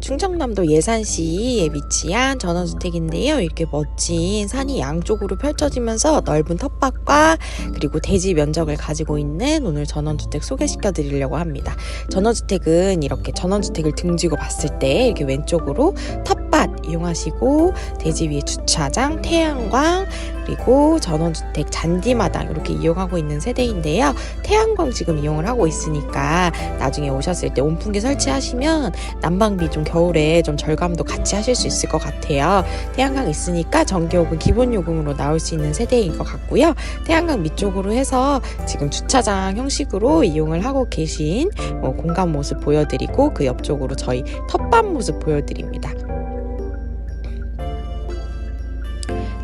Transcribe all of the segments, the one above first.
충청남도 예산시에 위치한 전원주택인데요. 이렇게 멋진 산이 양쪽으로 펼쳐지면서 넓은 텃밭과 그리고 대지 면적을 가지고 있는 오늘 전원주택 소개시켜 드리려고 합니다. 전원주택은 이렇게 전원주택을 등지고 봤을 때 이렇게 왼쪽으로 텃밭 이용하시고 대지 위에 주차장, 태양광 그리고 전원주택 잔디마당 이렇게 이용하고 있는 세대인데요. 태양광 지금 이용을 하고 있으니까 나중에 오셨을 때 온풍기 설치하시면 난방비 좀 겨울에 좀 절감도 같이 하실 수 있을 것 같아요. 태양광 있으니까 전기요금 기본 요금으로 나올 수 있는 세대인 것 같고요. 태양광 밑쪽으로 해서 지금 주차장 형식으로 이용을 하고 계신 어, 공간 모습 보여드리고 그 옆쪽으로 저희 텃밭 모습 보여드립니다.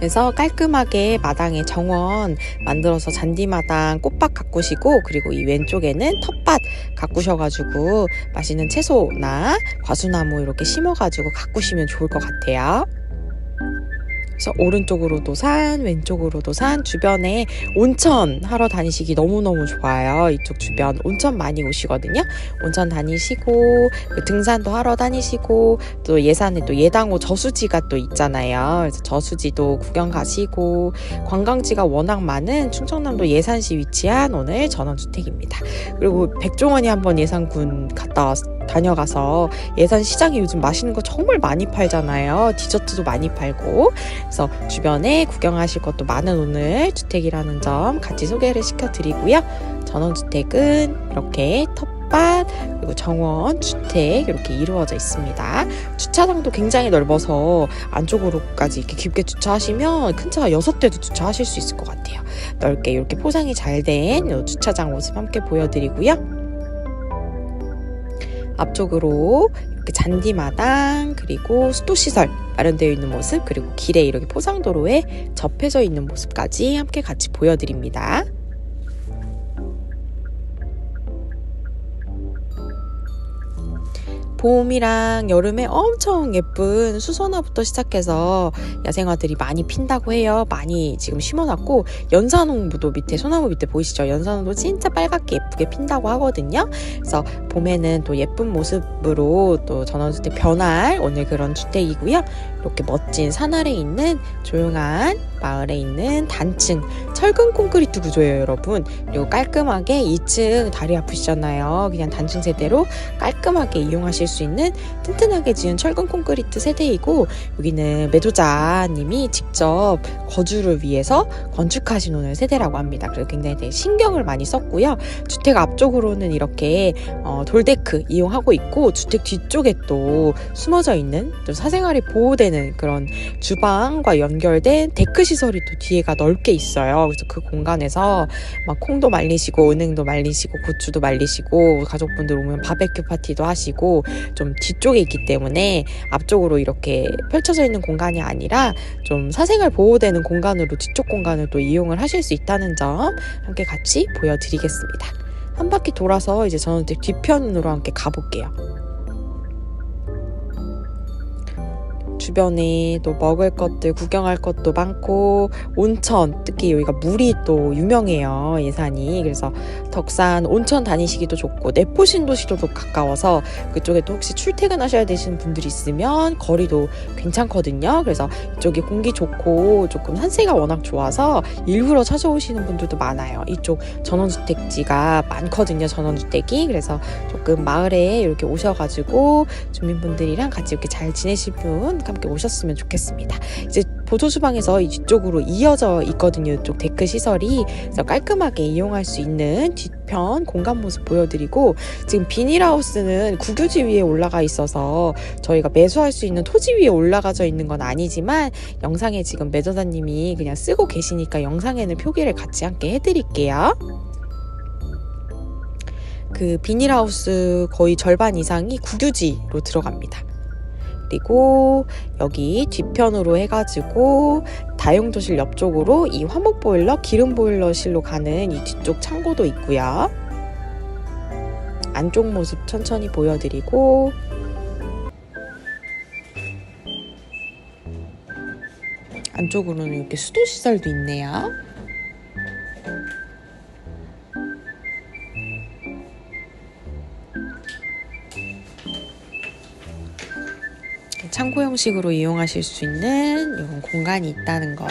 그래서 깔끔하게 마당에 정원 만들어서 잔디마당 꽃밭 가꾸시고 그리고 이 왼쪽에는 텃밭 가꾸셔가지고 맛있는 채소나 과수나무 이렇게 심어가지고 가꾸시면 좋을 것 같아요. 그래서 오른쪽으로도 산, 왼쪽으로도 산, 주변에 온천 하러 다니시기 너무너무 좋아요. 이쪽 주변 온천 많이 오시거든요. 온천 다니시고, 그 등산도 하러 다니시고, 또 예산에 또 예당호 저수지가 또 있잖아요. 그래서 저수지도 구경 가시고, 관광지가 워낙 많은 충청남도 예산시 위치한 오늘 전원주택입니다. 그리고 백종원이 한번 예산군 갔다 왔 다녀가서 예산 시장에 요즘 맛있는 거 정말 많이 팔잖아요. 디저트도 많이 팔고. 그래서 주변에 구경하실 것도 많은 오늘 주택이라는 점 같이 소개를 시켜드리고요. 전원주택은 이렇게 텃밭 그리고 정원 주택 이렇게 이루어져 있습니다. 주차장도 굉장히 넓어서 안쪽으로까지 이렇게 깊게 주차하시면 큰 차 6대도 주차하실 수 있을 것 같아요. 넓게 이렇게 포상이 잘 된 주차장 모습 함께 보여드리고요. 앞쪽으로 이렇게 잔디마당 그리고 수도시설 마련되어 있는 모습 그리고 길에 이렇게 포상도로에 접해져 있는 모습까지 함께 같이 보여드립니다. 봄이랑 여름에 엄청 예쁜 수선화부터 시작해서 야생화들이 많이 핀다고 해요. 많이 지금 심어놨고 연산홍부도 밑에 소나무 밑에 보이시죠? 연산홍도 진짜 빨갛게 예쁘게 핀다고 하거든요. 그래서 봄에는 또 예쁜 모습으로 또 전원주택 변할 오늘 그런 주택이고요. 이렇게 멋진 산 아래 있는 조용한 마을에 있는 단층 철근 콘크리트 구조예요, 여러분. 그리고 깔끔하게 2층 다리 아프시잖아요. 그냥 단층 세대로 깔끔하게 이용하실 수 있는 튼튼하게 지은 철근 콘크리트 세대이고 여기는 매도자님이 직접 거주를 위해서 건축하신 오늘 세대라고 합니다. 그래서 굉장히 신경을 많이 썼고요. 주택 앞쪽으로는 이렇게 어, 돌데크 이용하고 있고 주택 뒤쪽에 또 숨어져 있는 좀 사생활이 보호되는 그런 주방과 연결된 데크 시설이 또 뒤에가 넓게 있어요. 그래서 그 공간에서 막 콩도 말리시고 은행도 말리시고 고추도 말리시고 가족분들 오면 바베큐 파티도 하시고 좀 뒤쪽에 있기 때문에 앞쪽으로 이렇게 펼쳐져 있는 공간이 아니라 좀 사생활 보호되는 공간으로 뒤쪽 공간을 또 이용을 하실 수 있다는 점 함께 같이 보여드리겠습니다. 한 바퀴 돌아서 이제 저는 뒤편으로 함께 가볼게요. 주변에 또 먹을 것들 구경할 것도 많고 온천 특히 여기가 물이 또 유명해요 예산이. 그래서 덕산 온천 다니시기도 좋고 내포 신도시로도 가까워서 그쪽에 또 혹시 출퇴근하셔야 되시는 분들이 있으면 거리도 괜찮거든요. 그래서 이쪽이 공기 좋고 조금 산세가 워낙 좋아서 일부러 찾아오시는 분들도 많아요. 이쪽 전원주택지가 많거든요 전원주택이. 그래서 조금 마을에 이렇게 오셔가지고 주민분들이랑 같이 이렇게 잘 지내실 분 함께 오셨으면 좋겠습니다. 이제 보조 주방에서 이쪽으로 이어져 있거든요. 이쪽 데크 시설이 그래서 깔끔하게 이용할 수 있는 뒤편 공간 모습 보여드리고 지금 비닐하우스는 국유지 위에 올라가 있어서 저희가 매수할 수 있는 토지 위에 올라가져 있는 건 아니지만 영상에 지금 매도사님이 그냥 쓰고 계시니까 영상에는 표기를 같이 함께 해드릴게요. 그 비닐하우스 거의 절반 이상이 국유지로 들어갑니다. 그리고 여기 뒤편으로 해가지고 다용도실 옆쪽으로 이 화목 보일러, 기름 보일러실로 가는 이 뒤쪽 창고도 있고요. 안쪽 모습 천천히 보여드리고 안쪽으로는 이렇게 수도 시설도 있네요. 창고 형식으로 이용하실 수 있는 이런 공간이 있다는 거.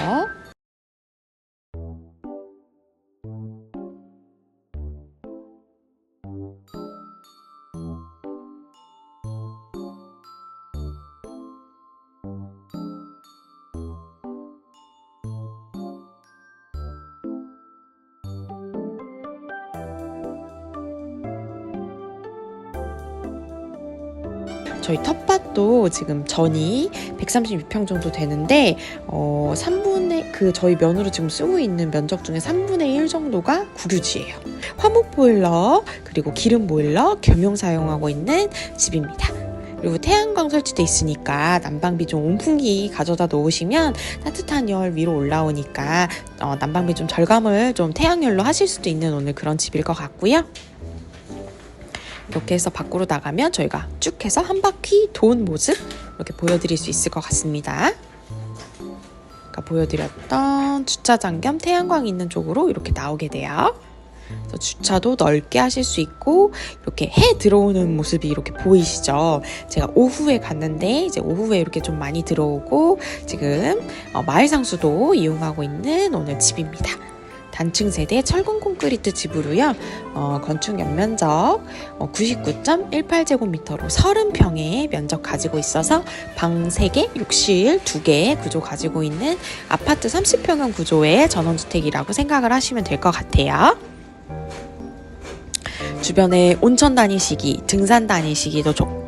저희 텃밭도 지금 전이 136평 정도 되는데 어 3분의 그 저희 면으로 지금 쓰고 있는 면적 중에 3분의 1 정도가 구류지예요. 화목 보일러 그리고 기름 보일러 겸용 사용하고 있는 집입니다. 그리고 태양광 설치돼 있으니까 난방비 좀 온풍기 가져다 놓으시면 따뜻한 열 위로 올라오니까 어, 난방비 좀 절감을 좀 태양열로 하실 수도 있는 오늘 그런 집일 것 같고요. 이렇게 해서 밖으로 나가면 저희가 쭉 해서 한 바퀴 돈 모습 이렇게 보여드릴 수 있을 것 같습니다. 아까 보여드렸던 주차장 겸 태양광 있는 쪽으로 이렇게 나오게 돼요. 주차도 넓게 하실 수 있고 이렇게 해 들어오는 모습이 이렇게 보이시죠? 제가 오후에 갔는데 이제 오후에 이렇게 좀 많이 들어오고 지금 어, 마을 상수도 이용하고 있는 오늘 집입니다. 단층 세대 철근 콘크리트 집으로요. 어, 건축 연면적 어, 99.18제곱미터로 30평의 면적 가지고 있어서 방 3개, 욕실 2개 구조 가지고 있는 아파트 30평형 구조의 전원주택이라고 생각을 하시면 될 것 같아요. 주변에 온천 다니시기, 등산 다니시기도 좋고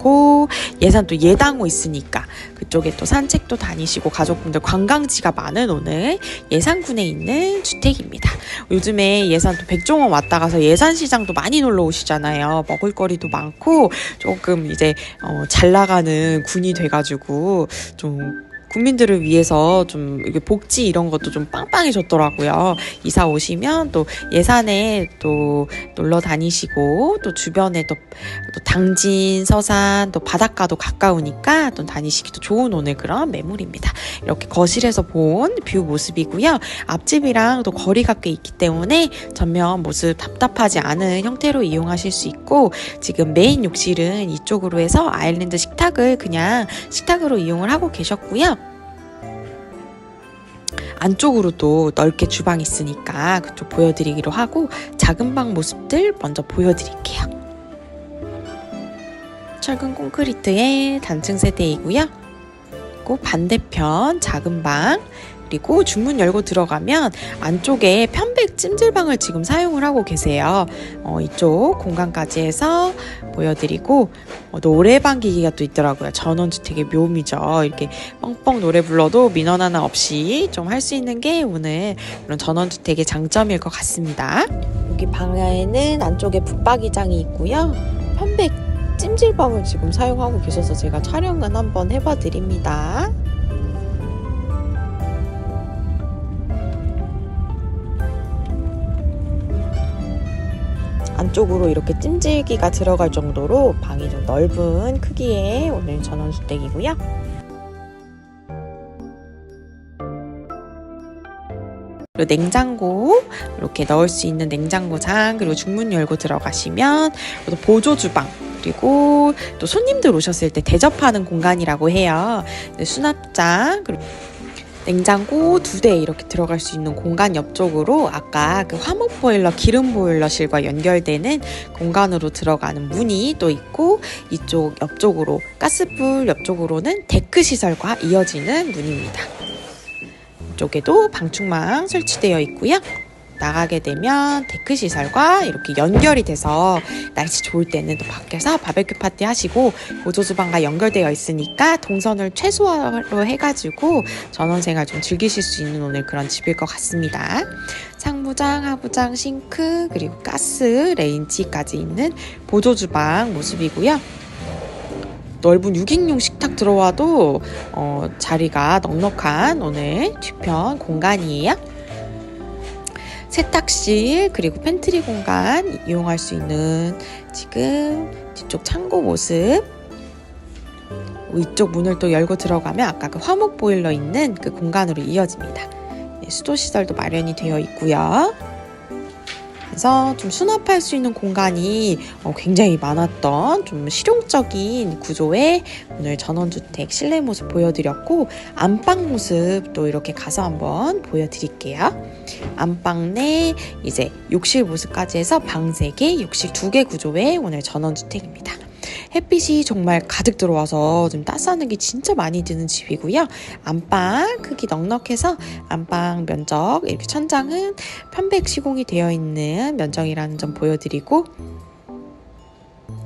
예산 또 예당호 있으니까 그쪽에 또 산책도 다니시고 가족분들 관광지가 많은 오늘 예산군에 있는 주택입니다. 요즘에 예산 또 백종원 왔다 가서 예산 시장도 많이 놀러 오시잖아요. 먹을거리도 많고 조금 이제 어, 잘 나가는 군이 돼가지고 좀 국민들을 위해서 좀 복지 이런 것도 좀 빵빵해졌더라고요. 이사 오시면 또 예산에 또 놀러 다니시고 또 주변에 또, 또 당진, 서산 또 바닷가도 가까우니까 또 다니시기도 좋은 오늘 그런 매물입니다. 이렇게 거실에서 본 뷰 모습이고요. 앞집이랑 또 거리가 꽤 있기 때문에 전면 모습 답답하지 않은 형태로 이용하실 수 있고 지금 메인 욕실은 이쪽으로 해서 아일랜드 식탁을 그냥 식탁으로 이용을 하고 계셨고요. 안쪽으로 도 넓게 주방 있으니까 그쪽 보여드리기로 하고 작은 방 모습들 먼저 보여드릴게요. 철근 콘크리트의 단층 세대이고요. 그리고 반대편 작은 방 그리고 중문 열고 들어가면 안쪽에 편 백 찜질방을 지금 사용을 하고 계세요. 어, 이쪽 공간까지 해서 보여드리고 어, 노래방 기기가 또 있더라고요. 전원주택의 묘미죠. 이렇게 뻥뻥 노래 불러도 민원 하나 없이 좀 할 수 있는 게 오늘 이런 전원주택의 장점일 것 같습니다. 여기 방에는 안쪽에 붙박이장이 있고요. 편백 찜질방을 지금 사용하고 계셔서 제가 촬영은 한번 해봐 드립니다. 안쪽으로 이렇게 찜질기가 들어갈 정도로 방이 좀 넓은 크기의 오늘 전원주택이고요. 그리고 냉장고 이렇게 넣을 수 있는 냉장고장 그리고 중문 열고 들어가시면 또 보조 주방 그리고 또 손님들 오셨을 때 대접하는 공간이라고 해요. 네, 수납장 그리고 냉장고 두 대 이렇게 들어갈 수 있는 공간 옆쪽으로 아까 그 화목 보일러 기름 보일러실과 연결되는 공간으로 들어가는 문이 또 있고 이쪽 옆쪽으로 가스불 옆쪽으로는 데크 시설과 이어지는 문입니다. 이쪽에도 방충망 설치되어 있고요. 나가게 되면 데크 시설과 이렇게 연결이 돼서 날씨 좋을 때는 또 밖에서 바베큐 파티 하시고 보조 주방과 연결되어 있으니까 동선을 최소화로 해가지고 전원 생활 좀 즐기실 수 있는 오늘 그런 집일 것 같습니다. 상부장, 하부장, 싱크 그리고 가스 레인지까지 있는 보조 주방 모습이고요. 넓은 6인용 식탁 들어와도 어, 자리가 넉넉한 오늘 뒤편 공간이에요. 세탁실 그리고 팬트리 공간 이용할 수 있는 지금 뒤쪽 창고 모습 이쪽 문을 또 열고 들어가면 아까 그 화목 보일러 있는 그 공간으로 이어집니다. 네, 수도 시설도 마련이 되어 있고요. 그래서 좀 수납할 수 있는 공간이 어, 굉장히 많았던 좀 실용적인 구조의 오늘 전원주택 실내 모습 보여드렸고 안방 모습 또 이렇게 가서 한번 보여드릴게요. 안방 내 이제 욕실 모습까지 해서 방 3개, 욕실 2개 구조의 오늘 전원주택입니다. 햇빛이 정말 가득 들어와서 좀 따스하게 진짜 많이 드는 집이고요. 안방 크기 넉넉해서 안방 면적 이렇게 천장은 편백 시공이 되어 있는 면적이라는 점 보여드리고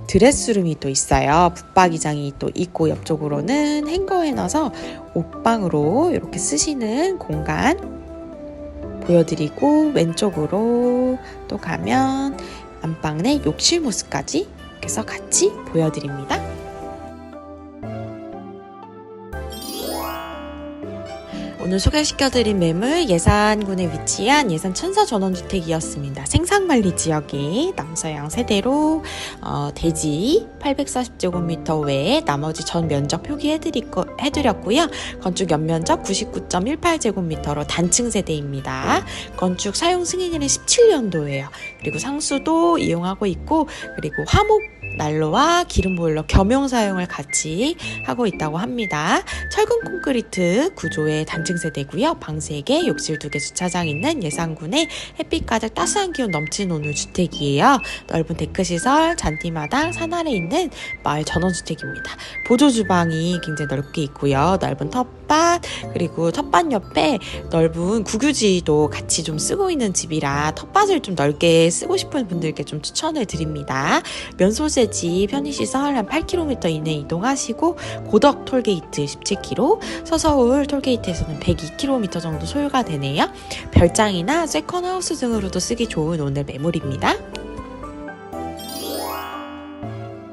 드레스룸이 또 있어요. 붙박이장이 또 있고 옆쪽으로는 행거에 넣어서 옷방으로 이렇게 쓰시는 공간 보여드리고 왼쪽으로 또 가면 안방 내 욕실 모습까지 이렇게 해서 같이 보여드립니다. 오늘 소개시켜드린 매물 예산군에 위치한 예산 천사 전원주택이었습니다. 생산관리 지역이 남서양 세대로 어, 대지 840제곱미터 외에 나머지 전 면적 표기해드렸고요. 건축 연면적 99.18제곱미터로 단층 세대입니다. 건축 사용 승인일은 17년도예요. 그리고 상수도 이용하고 있고 그리고 화목 난로와 기름 보일러 겸용 사용을 같이 하고 있다고 합니다. 철근 콘크리트 구조의 단층 세대고요. 방 3개, 욕실 2개 주차장 있는 예산군의 햇빛 가득 따스한 기운 넘치는 오늘 주택이에요. 넓은 데크 시설, 잔디마당, 산 아래 있는 마을 전원주택입니다. 보조 주방이 굉장히 넓게 있고요. 넓은 텃밭 그리고 텃밭 옆에 넓은 국유지도 같이 좀 쓰고 있는 집이라 텃밭을 좀 넓게 쓰고 싶은 분들께 좀 추천을 드립니다. 면소재 지 편의시설 한 8km 이내 이동하시고 고덕 톨게이트 17km, 서서울 톨게이트에서는 102km 정도 소요가 되네요. 별장이나 세컨하우스 등으로도 쓰기 좋은 오늘 매물입니다.